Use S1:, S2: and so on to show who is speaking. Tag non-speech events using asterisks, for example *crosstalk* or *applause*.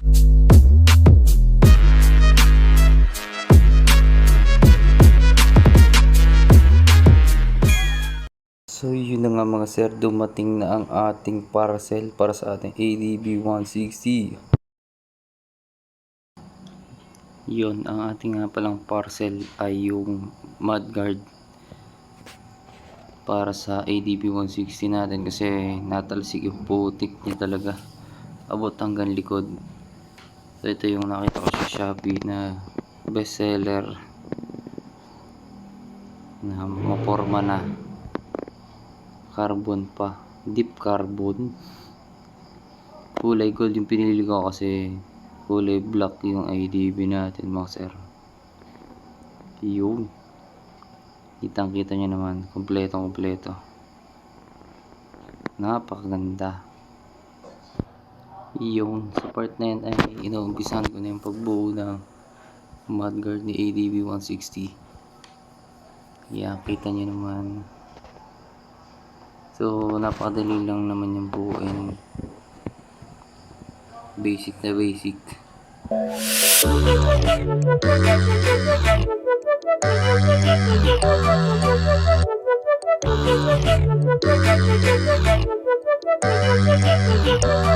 S1: So yun na nga mga sir, dumating na ang ating parcel para sa ating ADB 160. Yun, ang ating nga palang parcel ay yung mudguard para sa ADB 160 natin kasi natalsik yung putik niya talaga abot hanggang likod so ito yung nakita ko sa Shopee na bestseller na maporma na. Carbon pa. Deep carbon. Kulay gold yung pinili ko kasi kulay black yung IDB natin mga sir. Yun. Kitang kita nyo naman. Kompleto kompleto. Napakaganda yung sa part na yan ay inuumpisahan ko na yung pagbuo ng mudguard ni ADB 160 yan kita nyo naman So, napakadali lang naman yung buuin. Basic na basic. *laughs*